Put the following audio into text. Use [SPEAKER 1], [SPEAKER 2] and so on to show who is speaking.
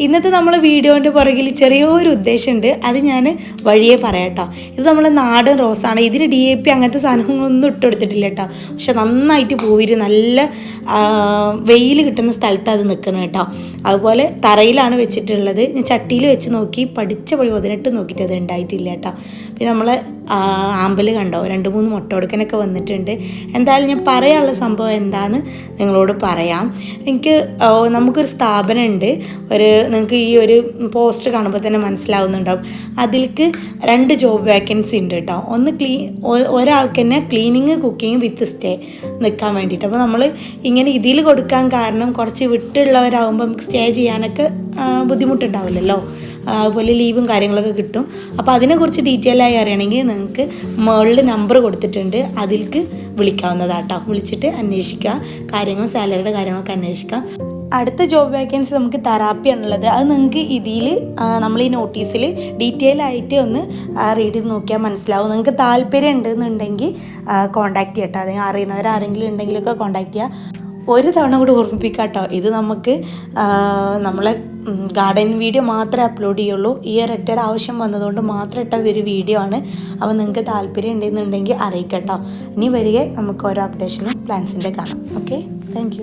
[SPEAKER 1] ഇന്നത്തെ നമ്മൾ വീഡിയോന്റെ പുറകിൽ ചെറിയൊരു ഉദ്ദേശമുണ്ട്. അത് ഞാൻ വഴിയെ പറയാട്ടോ. ഇത് നമ്മൾ നാടൻ റോസാണ് ഇതിന് ഡി എ പി അങ്ങനത്തെ സാധനങ്ങളൊന്നും ഇട്ട് കൊടുത്തിട്ടില്ല കേട്ടോ. പക്ഷെ നന്നായിട്ട് പൂവിര് നല്ല വെയിൽ കിട്ടുന്ന സ്ഥലത്ത് അത് നിൽക്കണം കേട്ടോ. അതുപോലെ തറയിലാണ് വെച്ചിട്ടുള്ളത്. ഞാൻ ചട്ടിയിൽ വെച്ച് നോക്കി പഠിച്ച പടി പതിനെട്ട് നോക്കിയിട്ട് അത് ഉണ്ടായിട്ടില്ല കേട്ടോ. പിന്നെ നമ്മൾ ആമ്പൽ കണ്ടോ? രണ്ട് മൂന്ന് മുട്ട കൊടുക്കനൊക്കെ വന്നിട്ടുണ്ട്. എന്തായാലും ഞാൻ പറയാനുള്ള സംഭവം എന്താണെന്ന് നിങ്ങളോട് പറയാം. എനിക്ക് നമുക്കൊരു സ്ഥാപനമുണ്ട്. ഒരു നിങ്ങൾക്ക് ഈ ഒരു പോസ്റ്റ് കാണുമ്പോൾ തന്നെ മനസ്സിലാവുന്നുണ്ടാവും. അതിൽക്ക് രണ്ട് ജോബ് വേക്കൻസി ഉണ്ട് കേട്ടോ ഒന്ന് ക്ലീ ഒരാൾക്ക് തന്നെ ക്ലീനിങ് കുക്കിംഗ് വിത്ത് സ്റ്റേ നിൽക്കാൻ വേണ്ടിയിട്ട്. അപ്പോൾ നമ്മൾ ഇങ്ങനെ ഇതിൽ കൊടുക്കാൻ കാരണം കുറച്ച് വിട്ടുള്ളവരാകുമ്പോൾ നമുക്ക് സ്റ്റേ ചെയ്യാനൊക്കെ ബുദ്ധിമുട്ടുണ്ടാവില്ലല്ലോ. അതുപോലെ ലീവും കാര്യങ്ങളൊക്കെ കിട്ടും. അപ്പോൾ അതിനെക്കുറിച്ച് ഡീറ്റെയിൽ ആയി അറിയണമെങ്കിൽ നിങ്ങൾക്ക് മുകളിൽ നമ്പർ കൊടുത്തിട്ടുണ്ട്. അതിലേക്ക് വിളിക്കാവുന്നതാട്ടോ വിളിച്ചിട്ട് അന്വേഷിക്കുക. കാര്യങ്ങൾ സാലറിയുടെ കാര്യങ്ങളൊക്കെ അന്വേഷിക്കാം അടുത്ത ജോബ് വേക്കൻസി നമുക്ക് തെറാപ്പി ആണുള്ളത്. അത് നിങ്ങൾക്ക് ഇതിൽ നമ്മൾ ഈ നോട്ടീസിൽ ഡീറ്റെയിൽ ആയിട്ട് ഒന്ന് റീഡ് ചെയ്ത് നോക്കിയാൽ മനസ്സിലാവും. നിങ്ങൾക്ക് താല്പര്യം ഉണ്ടെന്നുണ്ടെങ്കിൽ കോൺടാക്ട് ചെയ്യട്ടോ. അല്ലെങ്കിൽ അറിയുന്നവർ ആരെങ്കിലും ഉണ്ടെങ്കിലൊക്കെ കോൺടാക്ട് ചെയ്യുക ഒരു തവണ കൂടി ഓർമ്മിപ്പിക്കാട്ടോ. ഇത് നമുക്ക് നമ്മളെ ഗാർഡൻ വീഡിയോ മാത്രമേ അപ്ലോഡ് ചെയ്യുള്ളൂ. ഈ ഒരൊറ്റ ഒരു ആവശ്യം വന്നതുകൊണ്ട് മാത്രം ഇട്ട ഒരു വീഡിയോ ആണ്. അപ്പോൾ നിങ്ങൾക്ക് താല്പര്യം ഉണ്ടെന്നുണ്ടെങ്കിൽ അറിയിക്കട്ടോ. ഇനി വരിക നമുക്ക് ഓരോ അപ്ഡേഷനും പ്ലാൻസിന്റെ കാണാം. Okay thank